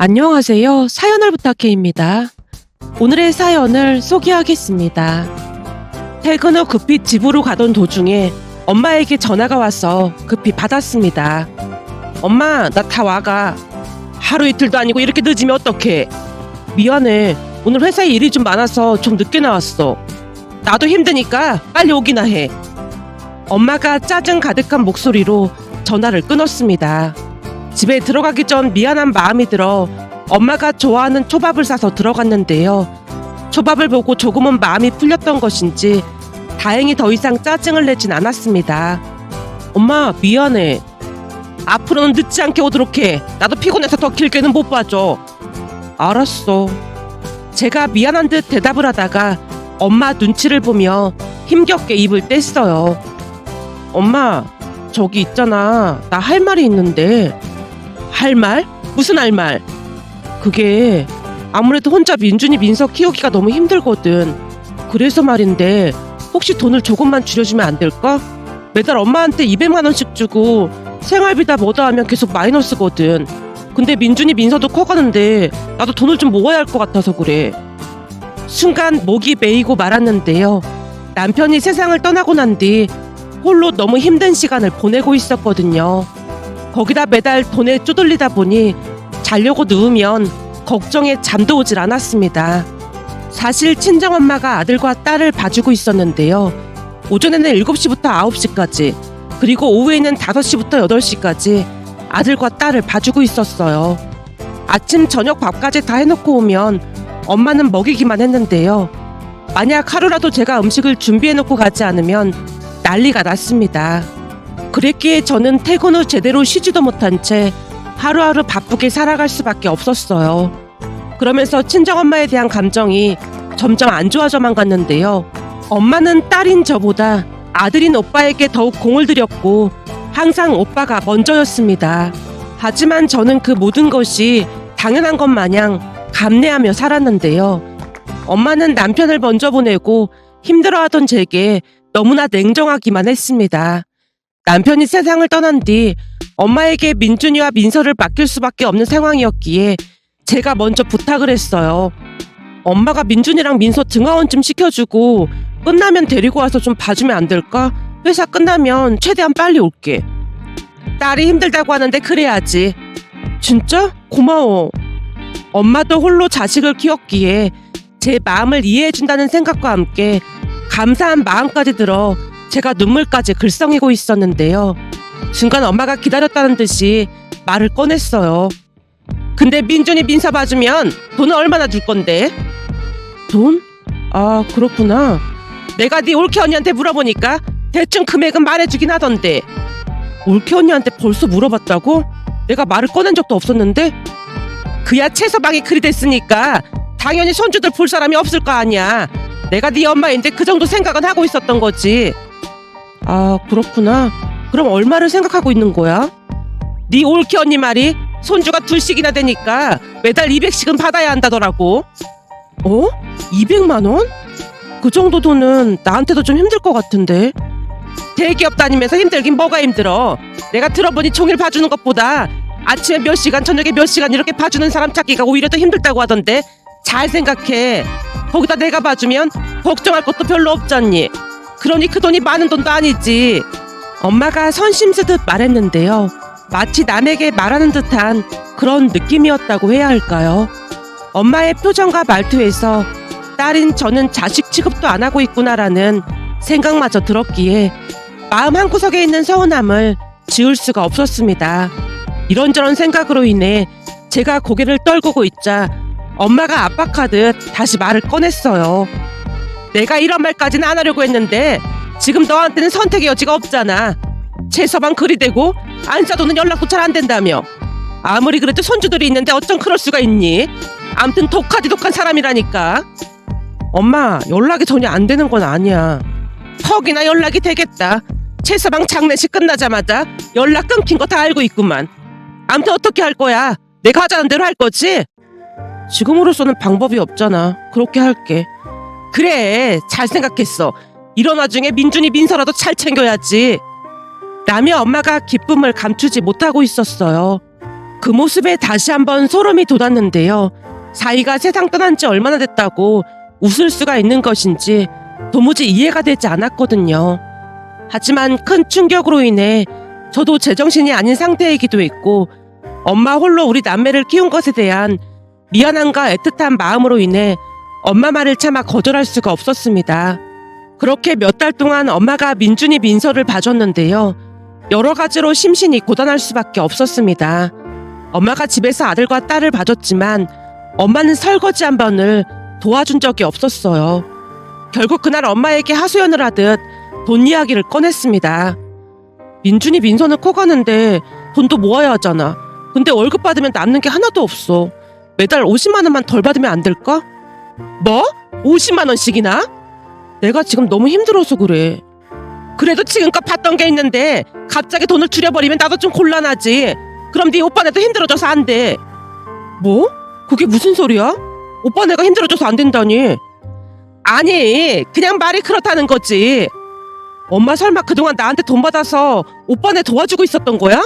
안녕하세요. 사연을 부탁해입니다. 오늘의 사연을 소개하겠습니다. 퇴근 후 급히 집으로 가던 도중에 엄마에게 전화가 와서 급히 받았습니다. 엄마, 나 다 와가. 하루 이틀도 아니고 이렇게 늦으면 어떡해. 미안해. 오늘 회사에 일이 좀 많아서 좀 늦게 나왔어. 나도 힘드니까 빨리 오기나 해. 엄마가 짜증 가득한 목소리로 전화를 끊었습니다. 집에 들어가기 전 미안한 마음이 들어 엄마가 좋아하는 초밥을 사서 들어갔는데요. 초밥을 보고 조금은 마음이 풀렸던 것인지 다행히 더 이상 짜증을 내진 않았습니다. 엄마 미안해. 앞으로는 늦지 않게 오도록 해. 나도 피곤해서 더 길게는 못 봐줘. 알았어. 제가 미안한 듯 대답을 하다가 엄마 눈치를 보며 힘겹게 입을 뗐어요. 엄마, 저기 있잖아. 나 할 말이 있는데. 할 말? 무슨 할 말? 그게 아무래도 혼자 민준이 민서 키우기가 너무 힘들거든. 그래서 말인데 혹시 돈을 조금만 줄여주면 안 될까? 매달 엄마한테 200만 원씩 주고 생활비다 뭐다 하면 계속 마이너스거든. 근데 민준이 민서도 커가는데 나도 돈을 좀 모아야 할 것 같아서 그래. 순간 목이 메이고 말았는데요. 남편이 세상을 떠나고 난 뒤 홀로 너무 힘든 시간을 보내고 있었거든요. 거기다 매달 돈에 쪼들리다 보니 자려고 누우면 걱정에 잠도 오질 않았습니다. 사실 친정엄마가 아들과 딸을 봐주고 있었는데요. 오전에는 7시부터 9시까지, 그리고 오후에는 5시부터 8시까지 아들과 딸을 봐주고 있었어요. 아침, 저녁 밥까지 다 해놓고 오면 엄마는 먹이기만 했는데요. 만약 하루라도 제가 음식을 준비해놓고 가지 않으면 난리가 났습니다. 그랬기에 저는 퇴근 후 제대로 쉬지도 못한 채 하루하루 바쁘게 살아갈 수밖에 없었어요. 그러면서 친정엄마에 대한 감정이 점점 안 좋아져만 갔는데요. 엄마는 딸인 저보다 아들인 오빠에게 더욱 공을 들였고 항상 오빠가 먼저였습니다. 하지만 저는 그 모든 것이 당연한 것 마냥 감내하며 살았는데요. 엄마는 남편을 먼저 보내고 힘들어하던 제게 너무나 냉정하기만 했습니다. 남편이 세상을 떠난 뒤 엄마에게 민준이와 민서를 맡길 수밖에 없는 상황이었기에 제가 먼저 부탁을 했어요. 엄마가 민준이랑 민서 등하원 좀 시켜주고 끝나면 데리고 와서 좀 봐주면 안 될까? 회사 끝나면 최대한 빨리 올게. 딸이 힘들다고 하는데 그래야지. 진짜? 고마워. 엄마도 홀로 자식을 키웠기에 제 마음을 이해해준다는 생각과 함께 감사한 마음까지 들어 제가 눈물까지 글썽이고 있었는데요. 순간 엄마가 기다렸다는 듯이 말을 꺼냈어요. 근데 민준이 민서 봐주면 돈은 얼마나 줄 건데? 돈? 아 그렇구나. 내가 네 올케 언니한테 물어보니까 대충 금액은 말해주긴 하던데. 올케 언니한테 벌써 물어봤다고? 내가 말을 꺼낸 적도 없었는데? 그야 채서방이 그리 됐으니까 당연히 손주들 볼 사람이 없을 거 아니야. 내가 네 엄마인데 그 정도 생각은 하고 있었던 거지. 아 그렇구나. 그럼 얼마를 생각하고 있는 거야? 네 올케 언니 말이 손주가 둘씩이나 되니까 매달 200씩은 받아야 한다더라고. 어? 200만 원? 그 정도 돈은 나한테도 좀 힘들 것 같은데. 대기업 다니면서 힘들긴 뭐가 힘들어. 내가 들어보니 종일 봐주는 것보다 아침에 몇 시간, 저녁에 몇 시간 이렇게 봐주는 사람 찾기가 오히려 더 힘들다고 하던데. 잘 생각해. 거기다 내가 봐주면 걱정할 것도 별로 없잖니. 그러니 그 돈이 많은 돈도 아니지. 엄마가 선심쓰듯 말했는데요. 마치 남에게 말하는 듯한 그런 느낌이었다고 해야 할까요? 엄마의 표정과 말투에서 딸인 저는 자식 취급도 안 하고 있구나라는 생각마저 들었기에 마음 한구석에 있는 서운함을 지울 수가 없었습니다. 이런저런 생각으로 인해 제가 고개를 떨구고 있자 엄마가 압박하듯 다시 말을 꺼냈어요. 내가 이런 말까지는 안 하려고 했는데 지금 너한테는 선택의 여지가 없잖아. 최서방 그리 되고 안사도는 연락도 잘 안 된다며. 아무리 그래도 손주들이 있는데 어쩜 그럴 수가 있니? 암튼 독하디 독한 사람이라니까. 엄마 연락이 전혀 안 되는 건 아니야. 퍽이나 연락이 되겠다. 최서방 장례식 끝나자마자 연락 끊긴 거 다 알고 있구만. 암튼 어떻게 할 거야? 내가 하자는 대로 할 거지? 지금으로서는 방법이 없잖아. 그렇게 할게. 그래, 잘 생각했어. 이런 와중에 민준이 민서라도 잘 챙겨야지. 남의 엄마가 기쁨을 감추지 못하고 있었어요. 그 모습에 다시 한번 소름이 돋았는데요. 사이가 세상 떠난 지 얼마나 됐다고 웃을 수가 있는 것인지 도무지 이해가 되지 않았거든요. 하지만 큰 충격으로 인해 저도 제정신이 아닌 상태이기도 했고 엄마 홀로 우리 남매를 키운 것에 대한 미안함과 애틋한 마음으로 인해 엄마 말을 차마 거절할 수가 없었습니다. 그렇게 몇 달 동안 엄마가 민준이 민서를 봐줬는데요. 여러 가지로 심신이 고단할 수밖에 없었습니다. 엄마가 집에서 아들과 딸을 봐줬지만 엄마는 설거지 한 번을 도와준 적이 없었어요. 결국 그날 엄마에게 하소연을 하듯 돈 이야기를 꺼냈습니다. 민준이 민서는 커가는데 돈도 모아야 하잖아. 근데 월급 받으면 남는 게 하나도 없어. 매달 50만 원만 덜 받으면 안 될까? 뭐? 50만 원씩이나? 내가 지금 너무 힘들어서 그래. 그래도 지금껏 봤던 게 있는데 갑자기 돈을 줄여버리면 나도 좀 곤란하지. 그럼 네 오빠네도 힘들어져서 안 돼. 뭐? 그게 무슨 소리야? 오빠 내가 힘들어져서 안 된다니. 아니, 그냥 말이 그렇다는 거지. 엄마 설마 그동안 나한테 돈 받아서 오빠네 도와주고 있었던 거야?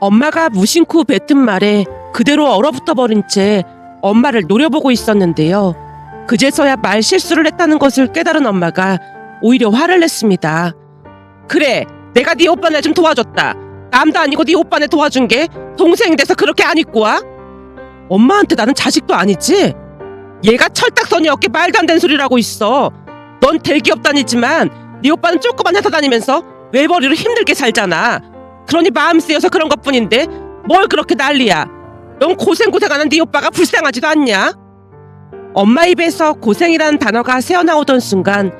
엄마가 무심코 뱉은 말에 그대로 얼어붙어 버린 채 엄마를 노려보고 있었는데요. 그제서야 말 실수를 했다는 것을 깨달은 엄마가 오히려 화를 냈습니다. 그래, 내가 네 오빠네 좀 도와줬다. 남도 아니고 네 오빠네 도와준 게 동생 돼서 그렇게 안 입고 와? 엄마한테 나는 자식도 아니지? 얘가 철딱서니 어깨 말도 안 되는 소리를 하고 있어. 넌 대기업 다니지만 네 오빠는 조그만 회사 다니면서 외벌이로 힘들게 살잖아. 그러니 마음 쓰여서 그런 것뿐인데 뭘 그렇게 난리야. 넌 고생고생하는 네 오빠가 불쌍하지도 않냐? 엄마 입에서 고생이라는 단어가 새어나오던 순간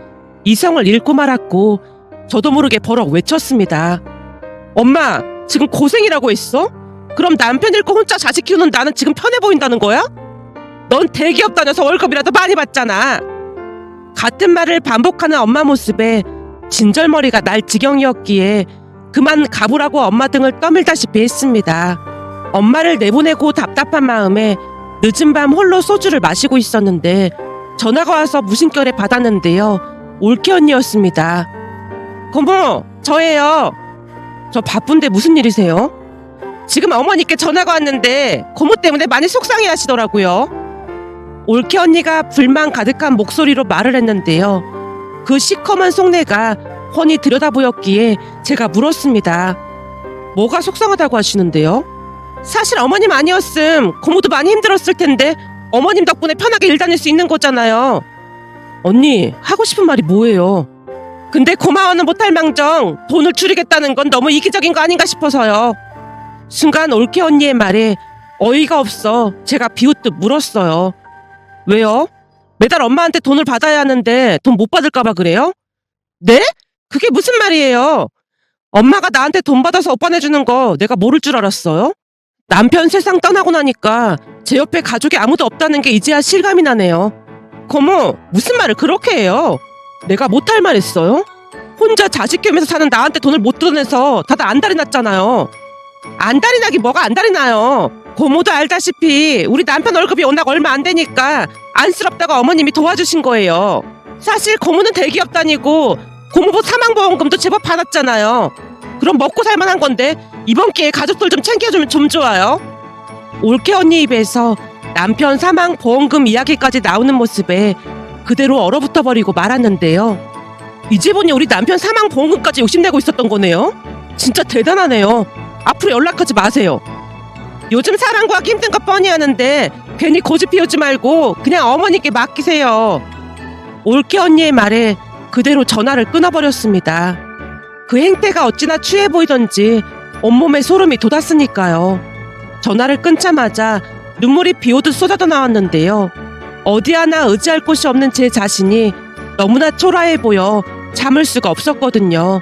이성을 잃고 말았고 저도 모르게 버럭 외쳤습니다. 엄마, 지금 고생이라고 했어? 그럼 남편 잃고 혼자 자식 키우는 나는 지금 편해 보인다는 거야? 넌 대기업 다녀서 월급이라도 많이 받잖아. 같은 말을 반복하는 엄마 모습에 진절머리가 날 지경이었기에 그만 가보라고 엄마 등을 떠밀다시피 했습니다. 엄마를 내보내고 답답한 마음에 늦은 밤 홀로 소주를 마시고 있었는데 전화가 와서 무심결에 받았는데요. 올케 언니였습니다. 고모, 저예요. 저 바쁜데 무슨 일이세요? 지금 어머니께 전화가 왔는데 고모 때문에 많이 속상해 하시더라고요. 올케 언니가 불만 가득한 목소리로 말을 했는데요. 그 시커먼 속내가 훤히 들여다보였기에 제가 물었습니다. 뭐가 속상하다고 하시는데요? 사실 어머님 아니었음 고모도 많이 힘들었을 텐데 어머님 덕분에 편하게 일 다닐 수 있는 거잖아요. 언니 하고 싶은 말이 뭐예요? 근데 고마워는 못할 망정 돈을 줄이겠다는 건 너무 이기적인 거 아닌가 싶어서요. 순간 올케 언니의 말에 어이가 없어 제가 비웃듯 물었어요. 왜요? 매달 엄마한테 돈을 받아야 하는데 돈 못 받을까봐 그래요? 네? 그게 무슨 말이에요? 엄마가 나한테 돈 받아서 오빠 내주는 거 내가 모를 줄 알았어요? 남편 세상 떠나고 나니까 제 옆에 가족이 아무도 없다는 게 이제야 실감이 나네요. 고모, 무슨 말을 그렇게 해요? 내가 못할 말 했어요? 혼자 자식 키우면서 사는 나한테 돈을 못 뜯어내서 다들 안달이 났잖아요. 안달이 나기 뭐가 안달이 나요. 고모도 알다시피 우리 남편 월급이 워낙 얼마 안 되니까 안쓰럽다고 어머님이 도와주신 거예요. 사실 고모는 대기업 다니고 고모부 사망보험금도 제법 받았잖아요. 그럼 먹고 살만한 건데 이번 기회에 가족들 좀 챙겨주면 좀 좋아요. 올케 언니 입에서 남편 사망 보험금 이야기까지 나오는 모습에 그대로 얼어붙어 버리고 말았는데요. 이제 보니 우리 남편 사망 보험금까지 욕심내고 있었던 거네요. 진짜 대단하네요. 앞으로 연락하지 마세요. 요즘 사람 구하기 힘든 거 뻔히 하는데 괜히 고집 피우지 말고 그냥 어머니께 맡기세요. 올케 언니의 말에 그대로 전화를 끊어버렸습니다. 그 행태가 어찌나 추해 보이던지 온몸에 소름이 돋았으니까요. 전화를 끊자마자 눈물이 비오듯 쏟아져 나왔는데요. 어디 하나 의지할 곳이 없는 제 자신이 너무나 초라해 보여 참을 수가 없었거든요.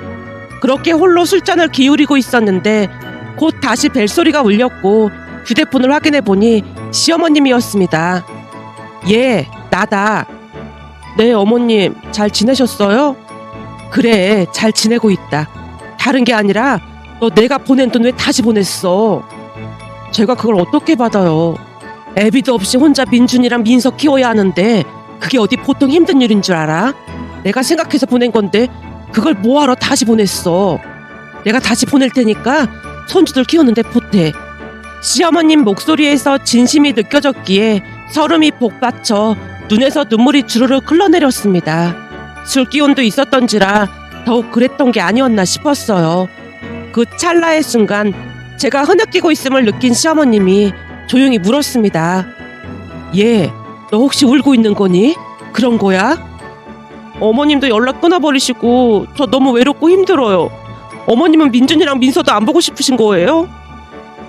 그렇게 홀로 술잔을 기울이고 있었는데 곧 다시 벨소리가 울렸고 휴대폰을 확인해 보니 시어머님이었습니다. 예, 나다. 네, 어머님, 잘 지내셨어요? 그래, 잘 지내고 있다. 다른 게 아니라 너 내가 보낸 돈 왜 다시 보냈어? 제가 그걸 어떻게 받아요? 애비도 없이 혼자 민준이랑 민석 키워야 하는데 그게 어디 보통 힘든 일인 줄 알아? 내가 생각해서 보낸 건데 그걸 뭐하러 다시 보냈어? 내가 다시 보낼 테니까 손주들 키우는데 보태. 시어머님 목소리에서 진심이 느껴졌기에 설움이 복받쳐 눈에서 눈물이 주르르 흘러내렸습니다. 술 기운도 있었던지라 더욱 그랬던 게 아니었나 싶었어요. 그 찰나의 순간 제가 흐느끼고 있음을 느낀 시어머님이 조용히 물었습니다. 얘, 너 혹시 울고 있는 거니? 그런 거야? 어머님도 연락 끊어버리시고 저 너무 외롭고 힘들어요. 어머님은 민준이랑 민서도 안 보고 싶으신 거예요?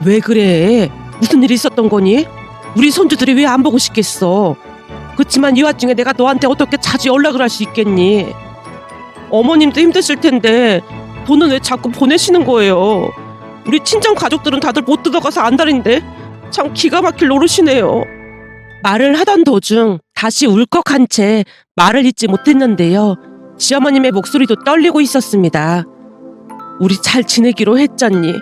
왜 그래? 무슨 일이 있었던 거니? 우리 손주들이 왜 안 보고 싶겠어? 그치만 이 와중에 내가 너한테 어떻게 자주 연락을 할 수 있겠니? 어머님도 힘드실 텐데 돈은 왜 자꾸 보내시는 거예요? 우리 친정 가족들은 다들 못 들어가서 안달인데 참 기가 막힐 노릇이네요. 말을 하던 도중 다시 울컥한 채 말을 잇지 못했는데요. 시어머님의 목소리도 떨리고 있었습니다. 우리 잘 지내기로 했잖니.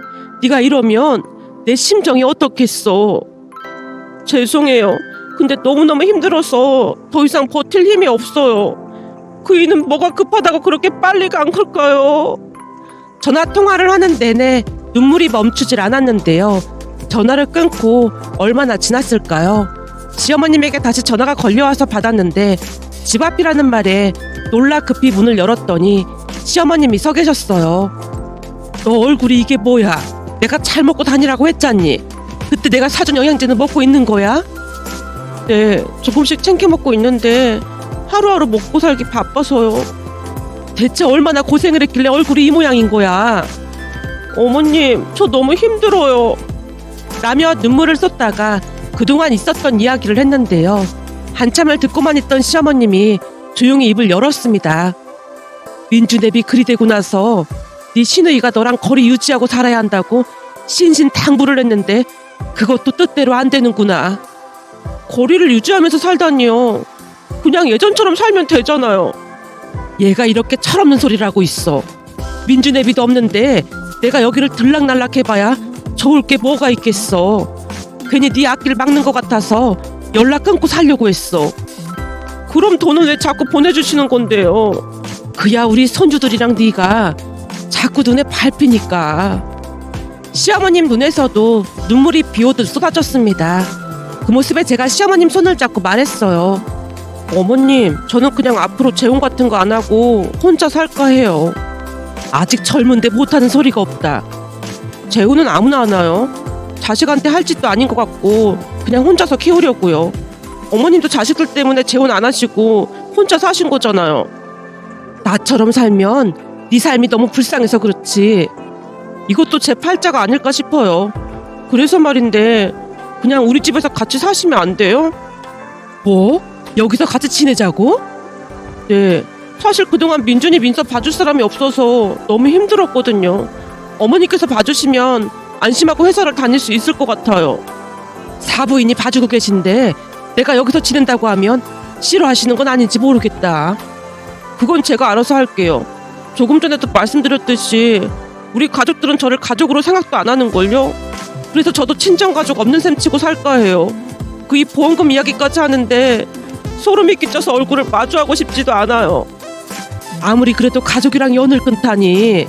네가 이러면 내 심정이 어떻겠어? 죄송해요. 근데 너무너무 힘들어서 더 이상 버틸 힘이 없어요. 그 이는 뭐가 급하다고 그렇게 빨리가 안 클까요? 전화 통화를 하는 내내 눈물이 멈추질 않았는데요. 전화를 끊고 얼마나 지났을까요? 시어머님에게 다시 전화가 걸려와서 받았는데 집 앞이라는 말에 놀라 급히 문을 열었더니 시어머님이 서 계셨어요. 너 얼굴이 이게 뭐야? 내가 잘 먹고 다니라고 했잖니. 그때 내가 사준 영양제는 먹고 있는 거야? 네, 조금씩 챙겨 먹고 있는데 하루하루 먹고 살기 바빠서요. 대체 얼마나 고생을 했길래 얼굴이 이 모양인 거야? 어머님, 저 너무 힘들어요. 라며 눈물을 쏟다가 그동안 있었던 이야기를 했는데요. 한참을 듣고만 있던 시어머님이 조용히 입을 열었습니다. 민주nep이 그리 되고 나서 네 시누이가 너랑 거리 유지하고 살아야 한다고 신신당부를 했는데 그것도 뜻대로 안 되는구나. 거리를 유지하면서 살다니요. 그냥 예전처럼 살면 되잖아요. 얘가 이렇게 철없는 소리를 하고 있어. 민주내비도 없는데 내가 여기를 들락날락 해봐야 좋을 게 뭐가 있겠어. 괜히 네 앞길 막는 것 같아서 연락 끊고 살려고 했어. 그럼 돈은 왜 자꾸 보내주시는 건데요? 그야 우리 손주들이랑 네가 자꾸 눈에 밟히니까. 시어머님 눈에서도 눈물이 비오듯 쏟아졌습니다. 그 모습에 제가 시어머님 손을 잡고 말했어요. 어머님, 저는 그냥 앞으로 재혼 같은 거 안 하고 혼자 살까 해요. 아직 젊은데 못하는 소리가 없다. 재혼은 아무나 하나요? 자식한테 할 짓도 아닌 것 같고 그냥 혼자서 키우려고요. 어머님도 자식들 때문에 재혼 안 하시고 혼자 사신 거잖아요. 나처럼 살면 네 삶이 너무 불쌍해서 그렇지. 이것도 제 팔자가 아닐까 싶어요. 그래서 말인데 그냥 우리 집에서 같이 사시면 안 돼요? 뭐? 여기서 같이 지내자고? 네. 사실 그동안 민준이 민서 봐줄 사람이 없어서 너무 힘들었거든요. 어머니께서 봐주시면 안심하고 회사를 다닐 수 있을 것 같아요. 사부인이 봐주고 계신데 내가 여기서 지낸다고 하면 싫어하시는 건 아닌지 모르겠다. 그건 제가 알아서 할게요. 조금 전에도 말씀드렸듯이 우리 가족들은 저를 가족으로 생각도 안 하는걸요. 그래서 저도 친정 가족 없는 셈 치고 살까 해요. 그 이 보험금 이야기까지 하는데 소름이 끼쳐서 얼굴을 마주하고 싶지도 않아요. 아무리 그래도 가족이랑 연을 끊다니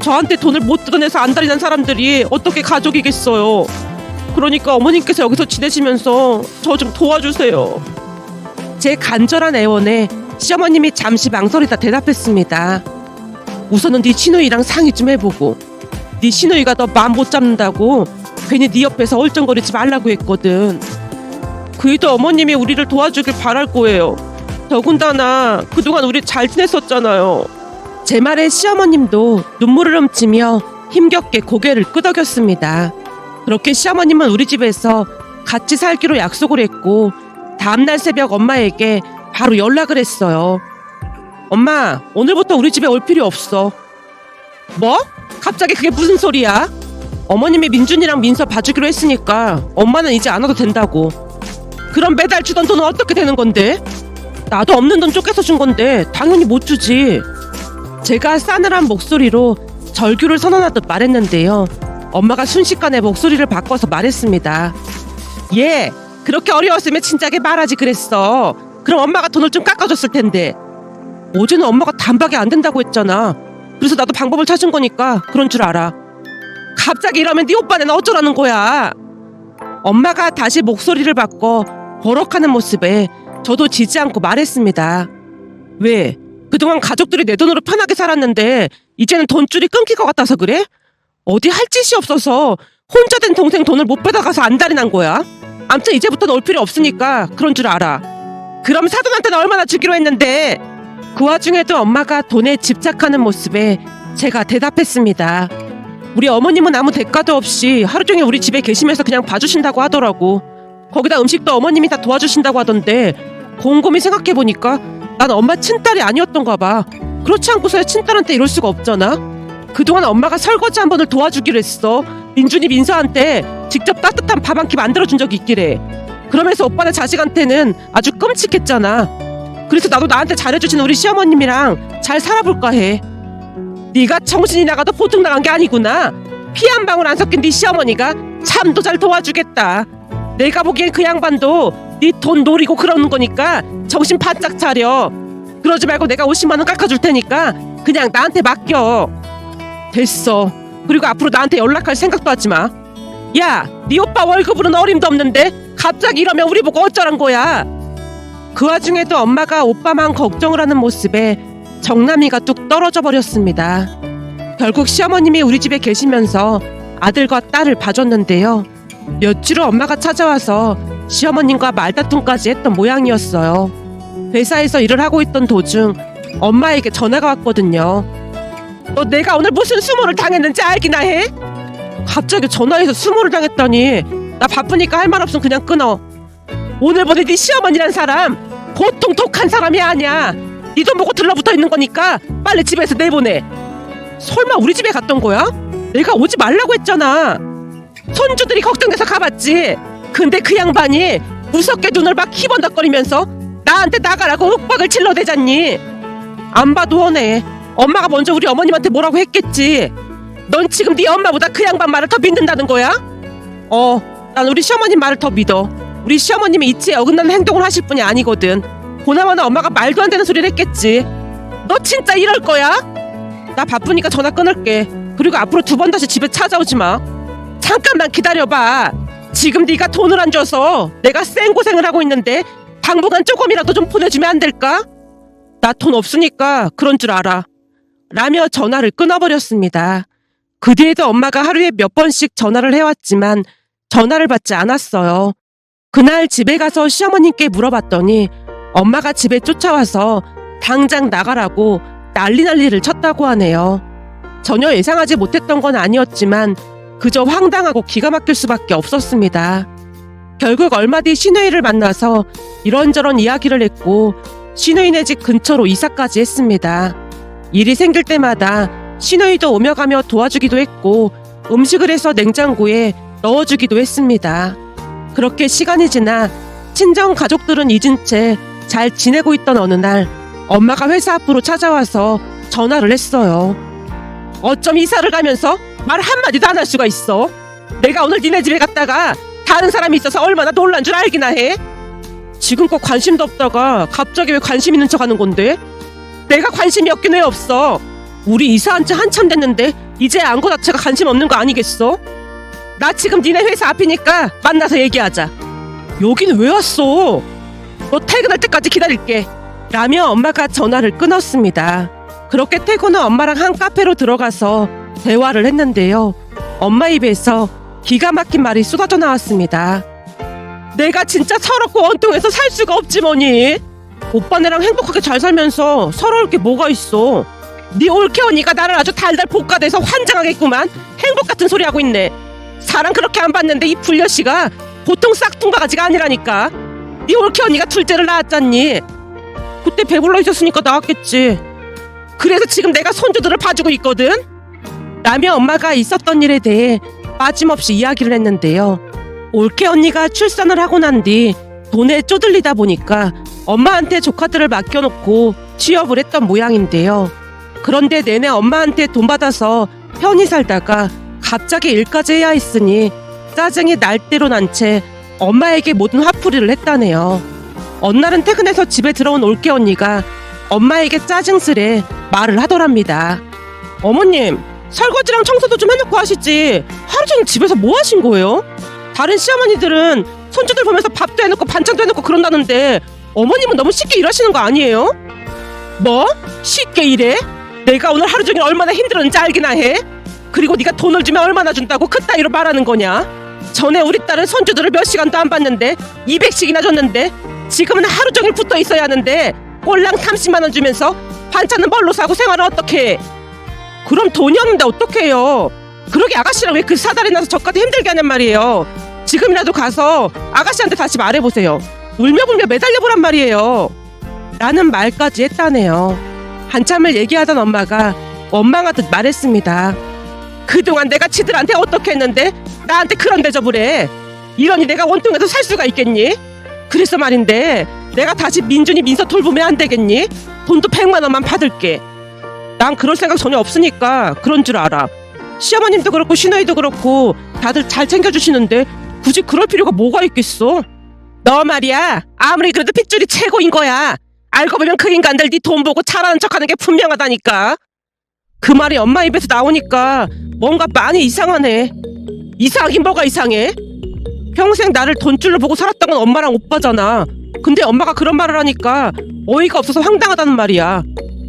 저한테 돈을 못 뜯어내서 안달이 난 사람들이 어떻게 가족이겠어요. 그러니까 어머님께서 여기서 지내시면서 저 좀 도와주세요. 제 간절한 애원에 시어머님이 잠시 망설이다 대답했습니다. 우선은 네 시누이랑 상의 좀 해보고 네 시누이가 너 마음 못 잡는다고 괜히 네 옆에서 얼쩡거리지 말라고 했거든. 그래도 어머님이 우리를 도와주길 바랄 거예요. 더군다나 그동안 우리 잘 지냈었잖아요. 제 말에 시어머님도 눈물을 훔치며 힘겹게 고개를 끄덕였습니다. 그렇게 시어머님은 우리 집에서 같이 살기로 약속을 했고 다음날 새벽 엄마에게 바로 연락을 했어요. 엄마, 오늘부터 우리 집에 올 필요 없어. 뭐? 갑자기 그게 무슨 소리야? 어머님이 민준이랑 민서 봐주기로 했으니까 엄마는 이제 안 와도 된다고. 그럼 매달 주던 돈은 어떻게 되는 건데? 나도 없는 돈 쪼개서 준 건데 당연히 못 주지. 제가 싸늘한 목소리로 절규를 선언하듯 말했는데요. 엄마가 순식간에 목소리를 바꿔서 말했습니다. 예, 그렇게 어려웠으면 진작에 말하지 그랬어. 그럼 엄마가 돈을 좀 깎아줬을 텐데. 어제는 엄마가 단박에 안 된다고 했잖아. 그래서 나도 방법을 찾은 거니까 그런 줄 알아. 갑자기 이러면 네 오빠는 어쩌라는 거야? 엄마가 다시 목소리를 바꿔 버럭하는 모습에 저도 지지 않고 말했습니다. 왜? 그동안 가족들이 내 돈으로 편하게 살았는데 이제는 돈줄이 끊길 것 같아서 그래? 어디 할 짓이 없어서 혼자 된 동생 돈을 못 받아가서 안달이 난 거야? 암튼 이제부터 넣을 필요 없으니까 그런 줄 알아. 그럼 사돈한테는 얼마나 주기로 했는데? 그 와중에도 엄마가 돈에 집착하는 모습에 제가 대답했습니다. 우리 어머님은 아무 대가도 없이 하루 종일 우리 집에 계시면서 그냥 봐주신다고 하더라고. 거기다 음식도 어머님이 다 도와주신다고 하던데 곰곰이 생각해 보니까 난 엄마 친딸이 아니었던가 봐. 그렇지 않고서야 친딸한테 이럴 수가 없잖아. 그동안 엄마가 설거지 한 번을 도와주기로 했어. 민준이 민서한테 직접 따뜻한 밥 한 끼 만들어준 적이 있기래. 그러면서 오빠네 자식한테는 아주 끔찍했잖아. 그래서 나도 나한테 잘해주신 우리 시어머님이랑 잘 살아볼까 해. 네가 정신이 나가도 보통 나간 게 아니구나. 피 한 방울 안 섞인 네 시어머니가 참도 잘 도와주겠다. 내가 보기엔 그 양반도 네 돈 노리고 그러는 거니까 정신 바짝 차려. 그러지 말고 내가 50만 원 깎아줄 테니까 그냥 나한테 맡겨. 됐어. 그리고 앞으로 나한테 연락할 생각도 하지 마. 야, 네 오빠 월급으로는 어림도 없는데 갑자기 이러면 우리 보고 어쩌란 거야. 그 와중에도 엄마가 오빠만 걱정을 하는 모습에 정남이가 뚝 떨어져 버렸습니다. 결국 시어머님이 우리 집에 계시면서 아들과 딸을 봐줬는데요. 며칠 후 엄마가 찾아와서 시어머님과 말다툼까지 했던 모양이었어요. 회사에서 일을 하고 있던 도중 엄마에게 전화가 왔거든요. 너 내가 오늘 무슨 수모를 당했는지 알기나 해? 갑자기 전화해서 수모를 당했더니 나 바쁘니까 할 말 없으면 그냥 끊어. 오늘 보니 네 시어머니란 사람 보통 독한 사람이 아니야. 네 돈 보고 들러붙어 있는 거니까 빨리 집에서 내보내. 설마 우리 집에 갔던 거야? 내가 오지 말라고 했잖아. 손주들이 걱정돼서 가봤지. 근데 그 양반이 무섭게 눈을 막 희번덕거리면서 나한테 나가라고 윽박을 질러대잖니. 안 봐도 뻔해. 엄마가 먼저 우리 어머님한테 뭐라고 했겠지. 넌 지금 네 엄마보다 그 양반 말을 더 믿는다는 거야? 어, 난 우리 시어머님 말을 더 믿어. 우리 시어머님이 이치에 어긋나는 행동을 하실 분이 아니거든. 보나마나 엄마가 말도 안 되는 소리를 했겠지. 너 진짜 이럴 거야? 나 바쁘니까 전화 끊을게. 그리고 앞으로 두 번 다시 집에 찾아오지 마. 잠깐만 기다려봐. 지금 네가 돈을 안 줘서 내가 쌩 고생을 하고 있는데 당분간 조금이라도 좀 보내주면 안 될까? 나 돈 없으니까 그런 줄 알아. 라며 전화를 끊어버렸습니다. 그 뒤에도 엄마가 하루에 몇 번씩 전화를 해왔지만 전화를 받지 않았어요. 그날 집에 가서 시어머님께 물어봤더니 엄마가 집에 쫓아와서 당장 나가라고 난리 난리를 쳤다고 하네요. 전혀 예상하지 못했던 건 아니었지만 그저 황당하고 기가 막힐 수밖에 없었습니다. 결국 얼마 뒤 신우이를 만나서 이런저런 이야기를 했고 신우이네 집 근처로 이사까지 했습니다. 일이 생길 때마다 신우이도 오며 가며 도와주기도 했고 음식을 해서 냉장고에 넣어주기도 했습니다. 그렇게 시간이 지나 친정 가족들은 잊은 채 잘 지내고 있던 어느 날 엄마가 회사 앞으로 찾아와서 전화를 했어요. 어쩜 이사를 가면서 말 한마디도 안 할 수가 있어? 내가 오늘 니네 집에 갔다가 다른 사람이 있어서 얼마나 놀란 줄 알기나 해? 지금껏 관심도 없다가 갑자기 왜 관심 있는 척 하는 건데? 내가 관심이 없긴 왜 없어? 우리 이사한 지 한참 됐는데 이제 안고 자체가 관심 없는 거 아니겠어? 나 지금 니네 회사 앞이니까 만나서 얘기하자. 여긴 왜 왔어? 너 퇴근할 때까지 기다릴게. 라며 엄마가 전화를 끊었습니다. 그렇게 퇴근 후 엄마랑 한 카페로 들어가서 대화를 했는데요. 엄마 입에서 기가 막힌 말이 쏟아져 나왔습니다. 내가 진짜 서럽고 원통해서 살 수가 없지 뭐니. 오빠네랑 행복하게 잘 살면서 서러울 게 뭐가 있어. 네 올케 언니가 나를 아주 달달 볶아대서 환장하겠구만. 행복 같은 소리 하고 있네. 사랑 그렇게 안 받는데 이 불려씨가 보통 싹퉁바가지가 아니라니까. 네 올케 언니가 둘째를 낳았잖니. 그때 배불러 있었으니까 나왔겠지. 그래서 지금 내가 손주들을 봐주고 있거든. 라며 엄마가 있었던 일에 대해 빠짐없이 이야기를 했는데요. 올케 언니가 출산을 하고 난 뒤 돈에 쪼들리다 보니까 엄마한테 조카들을 맡겨놓고 취업을 했던 모양인데요. 그런데 내내 엄마한테 돈 받아서 편히 살다가 갑자기 일까지 해야 했으니 짜증이 날대로 난 채 엄마에게 모든 화풀이를 했다네요. 어느 날은 퇴근해서 집에 들어온 올케 언니가 엄마에게 짜증스레 말을 하더랍니다. 어머님, 설거지랑 청소도 좀 해놓고 하시지 하루 종일 집에서 뭐 하신 거예요? 다른 시어머니들은 손주들 보면서 밥도 해놓고 반찬도 해놓고 그런다는데 어머님은 너무 쉽게 일하시는 거 아니에요? 뭐? 쉽게 일해? 내가 오늘 하루 종일 얼마나 힘들었는지 알기나 해? 그리고 네가 돈을 주면 얼마나 준다고 그따위로 말하는 거냐? 전에 우리 딸은 손주들을 몇 시간도 안 봤는데 200씩이나 줬는데 지금은 하루 종일 붙어 있어야 하는데 꼴랑 30만 원 주면서 반찬은 뭘로 사고 생활은 어떻게 해? 그럼 돈이 없는데 어떻게 해요? 그러게 아가씨랑 왜 그 사달이 나서 저까지 힘들게 하냔 말이에요. 지금이라도 가서 아가씨한테 다시 말해보세요. 울며 불며 매달려보란 말이에요. 라는 말까지 했다네요. 한참을 얘기하던 엄마가 원망하듯 말했습니다. 그동안 내가 지들한테 어떻게 했는데 나한테 그런 대접을 해. 이러니 내가 원통에서 살 수가 있겠니? 그래서 말인데 내가 다시 민준이 민서 돌보면 안 되겠니? 돈도 100만 원만 받을게. 난 그럴 생각 전혀 없으니까 그런 줄 알아. 시어머님도 그렇고 시누이도 그렇고 다들 잘 챙겨주시는데 굳이 그럴 필요가 뭐가 있겠어? 너 말이야 아무리 그래도 핏줄이 최고인 거야. 알고 보면 그 인간들 네 돈 보고 잘하는 척하는 게 분명하다니까. 그 말이 엄마 입에서 나오니까 뭔가 많이 이상하네. 이상하긴 뭐가 이상해? 평생 나를 돈줄로 보고 살았던 건 엄마랑 오빠잖아. 근데 엄마가 그런 말을 하니까 어이가 없어서 황당하다는 말이야.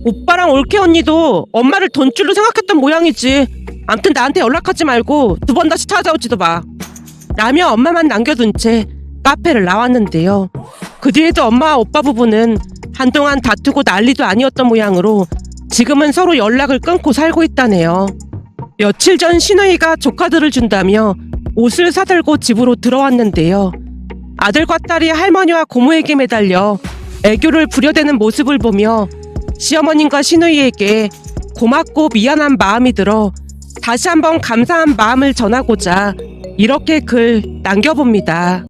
오빠랑 올케 언니도 엄마를 돈줄로 생각했던 모양이지. 암튼 나한테 연락하지 말고 두 번 다시 찾아오지도 마. 라며 엄마만 남겨둔 채 카페를 나왔는데요. 그 뒤에도 엄마와 오빠 부부는 한동안 다투고 난리도 아니었던 모양으로 지금은 서로 연락을 끊고 살고 있다네요. 며칠 전 신우이가 조카들을 준다며 옷을 사들고 집으로 들어왔는데요. 아들과 딸이 할머니와 고모에게 매달려 애교를 부려대는 모습을 보며 시어머님과 신우이에게 고맙고 미안한 마음이 들어 다시 한번 감사한 마음을 전하고자 이렇게 글 남겨봅니다.